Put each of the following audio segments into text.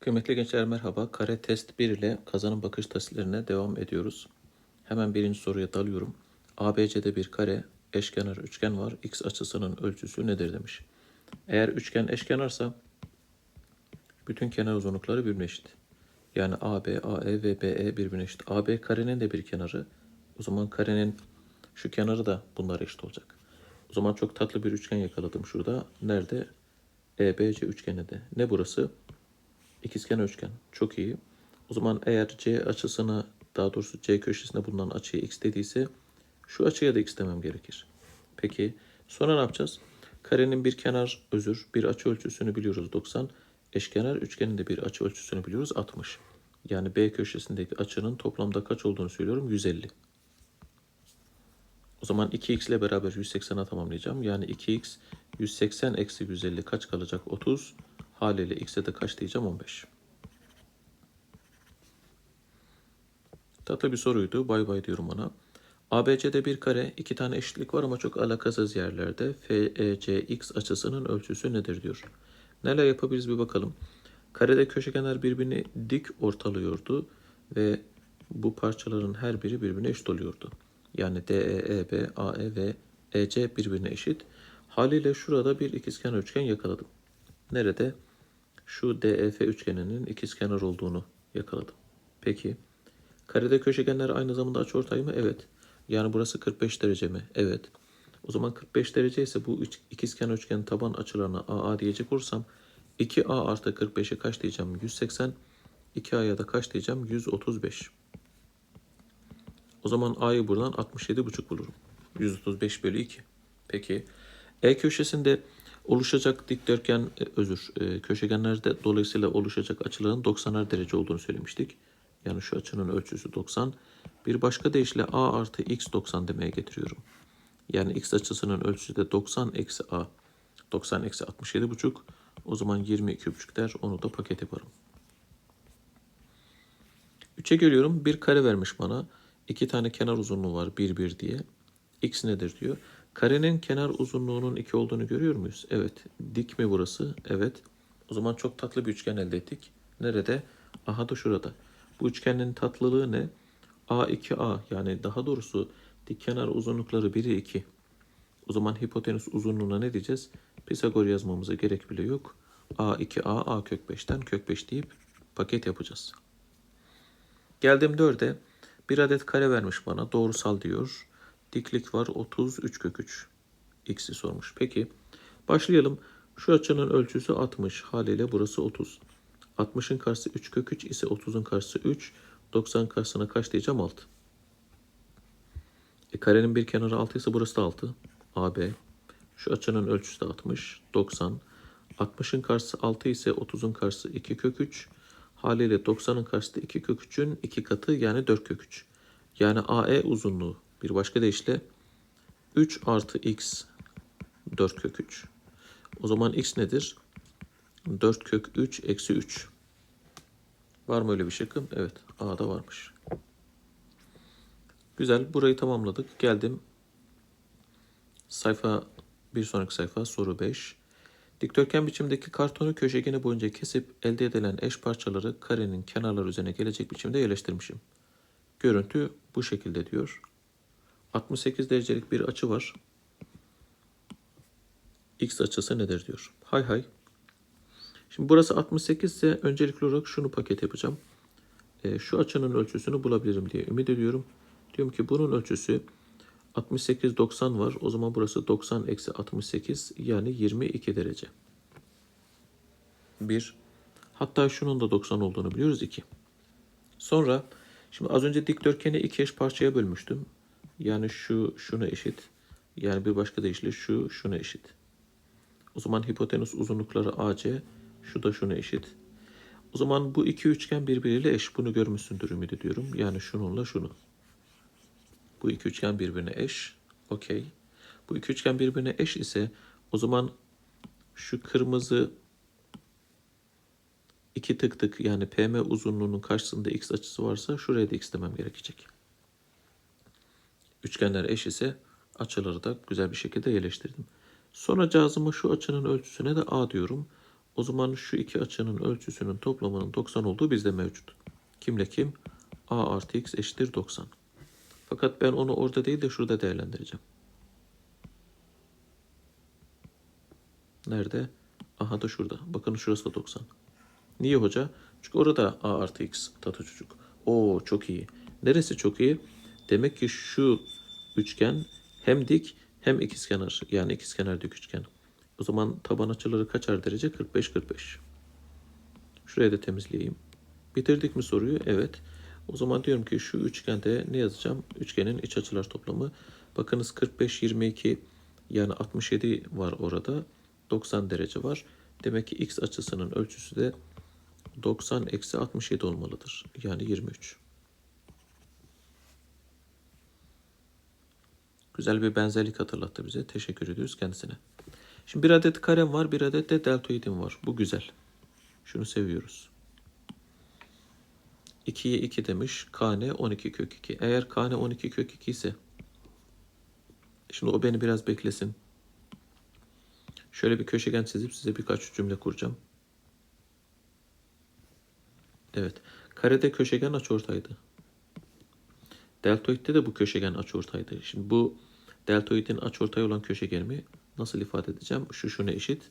Kıymetli gençler merhaba. Kare test 1 ile kazanım bakış testlerine devam ediyoruz. Hemen birinci soruya dalıyorum. ABC'de bir kare, eşkenar üçgen var. X açısının ölçüsü nedir demiş. Eğer üçgen eşkenarsa bütün kenar uzunlukları birbirine eşit. Yani AB, AE ve BE birbirine eşit. AB karenin de bir kenarı. O zaman karenin şu kenarı da bunlar eşit olacak. O zaman çok tatlı bir üçgen yakaladım şurada. Nerede? EBC üçgeninde. Ne burası? İkizkenar üçgen. Çok iyi. O zaman eğer C açısına daha doğrusu C köşesinde bulunan açıya x dediyse şu açıya da x demem gerekir. Peki sonra ne yapacağız? Karenin bir kenar özür bir açı ölçüsünü biliyoruz 90. Eşkenar üçgenin de bir açı ölçüsünü biliyoruz 60. Yani B köşesindeki açının toplamda kaç olduğunu söylüyorum 150. O zaman 2x ile beraber 180'a tamamlayacağım. Yani 2x 180 eksi 150 kaç kalacak? 30. Haliyle x'e de kaç diyeceğim? 15. Tatlı bir soruydu. Bay bay diyorum ona. ABC'de bir kare, iki tane eşitlik var ama çok alakasız yerlerde. FECX açısının ölçüsü nedir diyor. Neler yapabiliriz bir bakalım. Karede köşegenler birbirini dik ortalıyordu ve bu parçaların her biri birbirine eşit oluyordu. Yani DE, EB, AE ve EC birbirine eşit. Haliyle şurada bir ikizkenar üçgen yakaladım. Nerede? Şu DEF üçgeninin ikizkenar olduğunu yakaladım. Peki. Karede köşegenler aynı zamanda açıortay mı? Evet. Yani burası 45 derece mi? Evet. O zaman 45 derece ise bu üç- ikizkenar üçgenin taban açılarına AA diyecek olursam 2A artı 45'e kaç diyeceğim? 180. 2A'ya da kaç diyeceğim? 135. O zaman A'yı buradan 67,5 bulurum. 135 bölü 2. Peki. E köşesinde oluşacak dikdörtgen, e, özür, e, köşegenlerde dolayısıyla oluşacak açıların 90'ar derece olduğunu söylemiştik. Yani şu açının ölçüsü 90. Bir başka deyişle A artı X 90 demeye getiriyorum. Yani X açısının ölçüsü de 90 eksi A. 90 eksi 67,5. O zaman 22,5 der. Onu da paket yaparım. 3'e geliyorum. Bir kare vermiş bana. İki tane kenar uzunluğu var. 1 1 diye. X nedir diyor. Karenin kenar uzunluğunun 2 olduğunu görüyor muyuz? Evet. Dik mi burası? Evet. O zaman çok tatlı bir üçgen elde ettik. Nerede? Aha da şurada. Bu üçgenin tatlılığı ne? A2A yani daha doğrusu dik kenar uzunlukları 1'i 2. O zaman hipotenüs uzunluğuna ne diyeceğiz? Pisagor yazmamıza gerek bile yok. A2A A kök 5'ten kök 5 deyip paket yapacağız. Geldim 4'e. Bir adet kare vermiş bana. Doğrusal diyor. Diklik var 33 kök 3. X'i sormuş. Peki. Başlayalım. Şu açının ölçüsü 60. Haliyle burası 30. 60'ın karşısı 3 kök 3 ise 30'un karşısı 3. 90 karşısına kaç diyeceğim 6. E, karenin bir kenarı 6 ise burası da 6. AB. Şu açının ölçüsü de 60. 90. 60'ın karşısı 6 ise 30'un karşısı 2 kök 3. Haliyle 90'ın karşısı da 2 kök 3'ün 2 katı yani 4 kök 3. Yani AE uzunluğu bir başka deyişle 3 artı x 4 kök 3. O zaman x nedir? 4 kök 3 eksi 3. Var mı öyle bir şıkkım? Evet. A'da varmış. Güzel. Burayı tamamladık. Geldim. Sayfa bir sonraki sayfa soru 5. Dikdörtgen biçimdeki kartonu köşegeni boyunca kesip elde edilen eş parçaları karenin kenarları üzerine gelecek biçimde yerleştirmişim. Görüntü bu şekilde diyor. 68 derecelik bir açı var. X açısı nedir diyor. Hay hay. Şimdi burası 68 ise öncelikli olarak şunu paket yapacağım. E, şu açının ölçüsünü bulabilirim diye ümit ediyorum. Diyorum ki bunun ölçüsü 68 90 var. O zaman burası 90 eksi 68 yani 22 derece. 1. Hatta şunun da 90 olduğunu biliyoruz 2. Sonra şimdi az önce dikdörtgeni iki eş parçaya bölmüştüm. Yani şu şuna eşit. Yani bir başka deyişle şu şuna eşit. O zaman hipotenüs uzunlukları AC, şu da şuna eşit. O zaman bu iki üçgen birbiriyle eş. Bunu görmüşsündür ümit ediyorum. Yani şununla şunu. Bu iki üçgen birbirine eş. Okey. Bu iki üçgen birbirine eş ise o zaman şu kırmızı iki tık tık yani PM uzunluğunun karşısında x açısı varsa şuraya da x demem gerekecek. Üçgenler eş ise açıları da güzel bir şekilde yerleştirdim. Sonra cazıma şu açının ölçüsüne de A diyorum. O zaman şu iki açının ölçüsünün toplamının 90 olduğu bizde mevcut. Kimle kim? A artı x eşittir 90. Fakat ben onu orada değil de şurada değerlendireceğim. Nerede? Aha da şurada. Bakın şurası da 90. Niye hoca? Çünkü orada a artı x tata çocuk. Oo çok iyi. Neresi çok iyi? Demek ki şu üçgen hem dik hem ikizkenar. Yani ikizkenar dik üçgen. O zaman taban açıları kaçar derece? 45-45. Şuraya da temizleyeyim. Bitirdik mi soruyu? Evet. O zaman diyorum ki şu üçgende ne yazacağım? Üçgenin iç açılar toplamı. Bakınız 45-22 yani 67 var orada. 90 derece var. Demek ki x açısının ölçüsü de 90 eksi 67 olmalıdır. Yani 23. Güzel bir benzerlik hatırlattı bize. Teşekkür ediyoruz kendisine. Şimdi bir adet karem var, bir adet de deltoidim var. Bu güzel. Şunu seviyoruz. 2'ye 2 demiş. Kane 12 kök 2. Eğer kane 12 kök 2 ise şimdi o beni biraz beklesin. Şöyle bir köşegen çizip size birkaç cümle kuracağım. Evet. Karede köşegen açıortaydı. Deltoidde de bu köşegen açıortaydı. Şimdi bu deltoidin açıortay olan köşegenimi nasıl ifade edeceğim? Şu şuna eşit.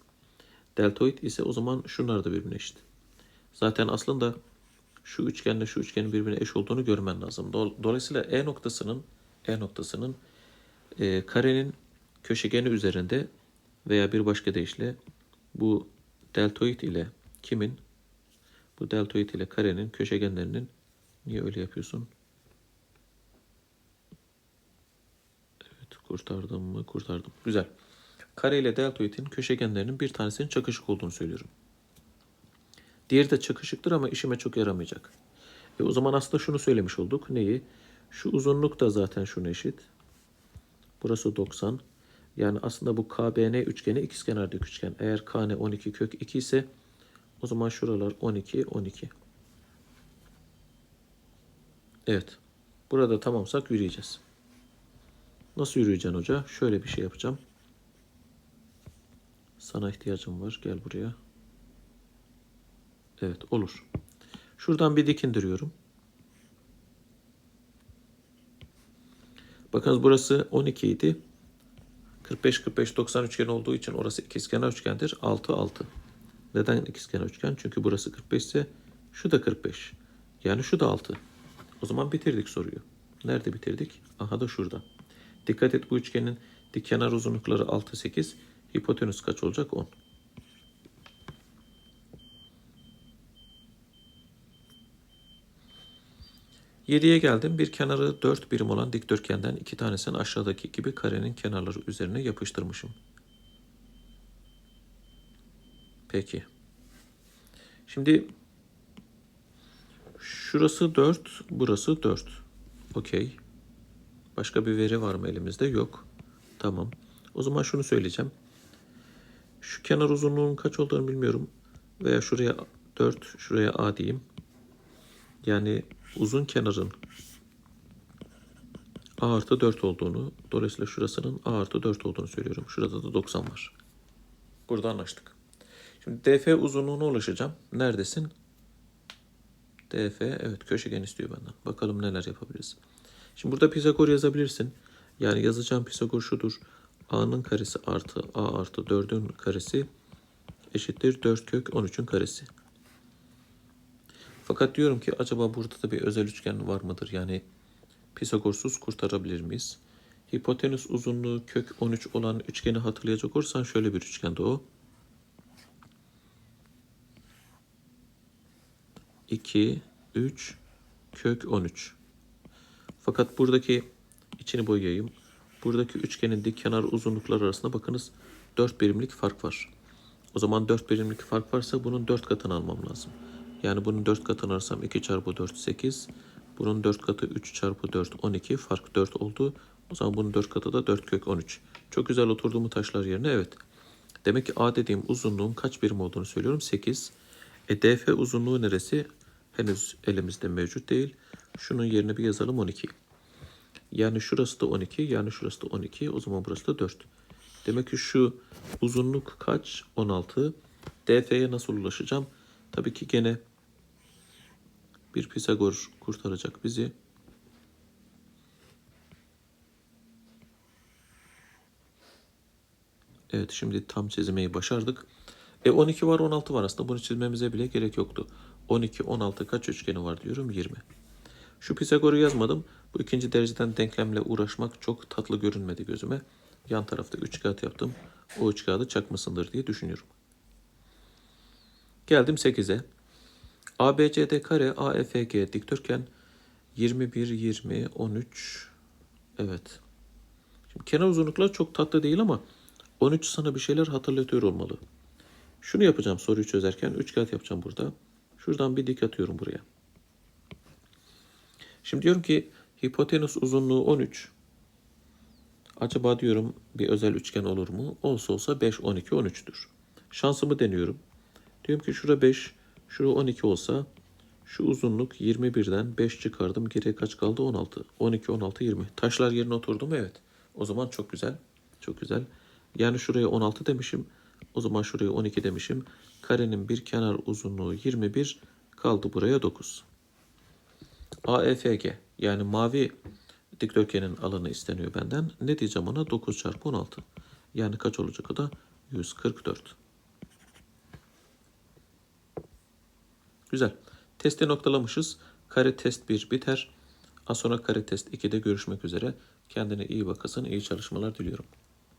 Deltoid ise o zaman şunlar da birbirine eşit. Zaten aslında şu üçgenle şu üçgenin birbirine eş olduğunu görmen lazım. Dolayısıyla E noktasının E noktasının e, karenin köşegeni üzerinde veya bir başka deyişle bu deltoid ile kimin? Bu deltoid ile karenin köşegenlerinin niye öyle yapıyorsun? Kurtardım mı? Kurtardım. Güzel. Kare ile deltoidin köşegenlerinin bir tanesinin çakışık olduğunu söylüyorum. Diğeri de çakışıktır ama işime çok yaramayacak. E o zaman aslında şunu söylemiş olduk. Neyi? Şu uzunluk da zaten şuna eşit. Burası 90. Yani aslında bu KBN üçgeni ikizkenarlık üçgen. Eğer KN 12 kök 2 ise o zaman şuralar 12 12. Evet. Burada tamamsak yürüyeceğiz. Nasıl yürüyeceksin hoca? Şöyle bir şey yapacağım. Sana ihtiyacım var. Gel buraya. Evet olur. Şuradan bir dik indiriyorum. Bakınız burası 12 idi. 45 45 90 üçgen olduğu için orası ikizkenar üçgendir. 6 6. Neden ikizkenar üçgen? Çünkü burası 45 ise şu da 45. Yani şu da 6. O zaman bitirdik soruyu. Nerede bitirdik? Aha da şurada. Dikkat et bu üçgenin dik kenar uzunlukları 6 8. Hipotenüs kaç olacak? 10. Yediye geldim. Bir kenarı 4 birim olan dikdörtgenden iki tanesini aşağıdaki gibi karenin kenarları üzerine yapıştırmışım. Peki. Şimdi şurası 4, burası 4. Okey. Başka bir veri var mı elimizde? Yok. Tamam. O zaman şunu söyleyeceğim. Şu kenar uzunluğunun kaç olduğunu bilmiyorum. Veya şuraya 4, şuraya A diyeyim. Yani uzun kenarın A artı 4 olduğunu, dolayısıyla şurasının A artı 4 olduğunu söylüyorum. Şurada da 90 var. Burada anlaştık. Şimdi DF uzunluğuna ulaşacağım. Neredesin? DF, evet köşegen istiyor benden. Bakalım neler yapabiliriz. Şimdi burada Pisagor yazabilirsin. Yani yazacağım Pisagor şudur. A'nın karesi artı A artı 4'ün karesi eşittir 4 kök 13'ün karesi. Fakat diyorum ki acaba burada da bir özel üçgen var mıdır? Yani Pisagorsuz kurtarabilir miyiz? Hipotenüs uzunluğu kök 13 olan üçgeni hatırlayacak olursan şöyle bir üçgende o. 2, 3, kök 13. Fakat buradaki içini boyayayım. Buradaki üçgenin dik kenar uzunlukları arasında bakınız 4 birimlik fark var. O zaman 4 birimlik fark varsa bunun 4 katını almam lazım. Yani bunun 4 katını alırsam 2 çarpı 4 8. Bunun 4 katı 3 çarpı 4 12. Fark 4 oldu. O zaman bunun 4 katı da 4 kök 13. Çok güzel oturdu mu taşlar yerine? Evet. Demek ki A dediğim uzunluğun kaç birim olduğunu söylüyorum. 8. E DF uzunluğu neresi? Henüz elimizde mevcut değil. Şunun yerine bir yazalım 12. Yani şurası da 12. Yani şurası da 12. O zaman burası da 4. Demek ki şu uzunluk kaç? 16. DF'ye nasıl ulaşacağım? Tabii ki gene bir Pisagor kurtaracak bizi. Evet şimdi tam çizmeyi başardık. E 12 var 16 var aslında bunu çizmemize bile gerek yoktu. 12 16 kaç üçgeni var diyorum 20. Şu Pisagor'u yazmadım. Bu ikinci dereceden denklemle uğraşmak çok tatlı görünmedi gözüme. Yan tarafta 3 kağıt yaptım. O 3 kağıdı çakmasındır diye düşünüyorum. Geldim 8'e. ABCD kare AFG dikdörtgen 21 20 13 Evet. Şimdi kenar uzunluklar çok tatlı değil ama 13 sana bir şeyler hatırlatıyor olmalı. Şunu yapacağım soruyu çözerken 3 kağıt yapacağım burada. Şuradan bir dik atıyorum buraya. Şimdi diyorum ki hipotenüs uzunluğu 13. Acaba diyorum bir özel üçgen olur mu? Olsa olsa 5, 12, 13'tür. Şansımı deniyorum. Diyorum ki şura 5, şura 12 olsa şu uzunluk 21'den 5 çıkardım. Geriye kaç kaldı? 16. 12, 16, 20. Taşlar yerine oturdu mu? Evet. O zaman çok güzel. Çok güzel. Yani şuraya 16 demişim. O zaman şuraya 12 demişim. Karenin bir kenar uzunluğu 21. Kaldı buraya 9. AEFG yani mavi dikdörtgenin alanı isteniyor benden. Ne diyeceğim ona? 9 çarpı 16. Yani kaç olacak o da? 144. Güzel. Testi noktalamışız. Kare test 1 biter. Az sonra kare test 2'de görüşmek üzere. Kendine iyi bakasın. iyi çalışmalar diliyorum.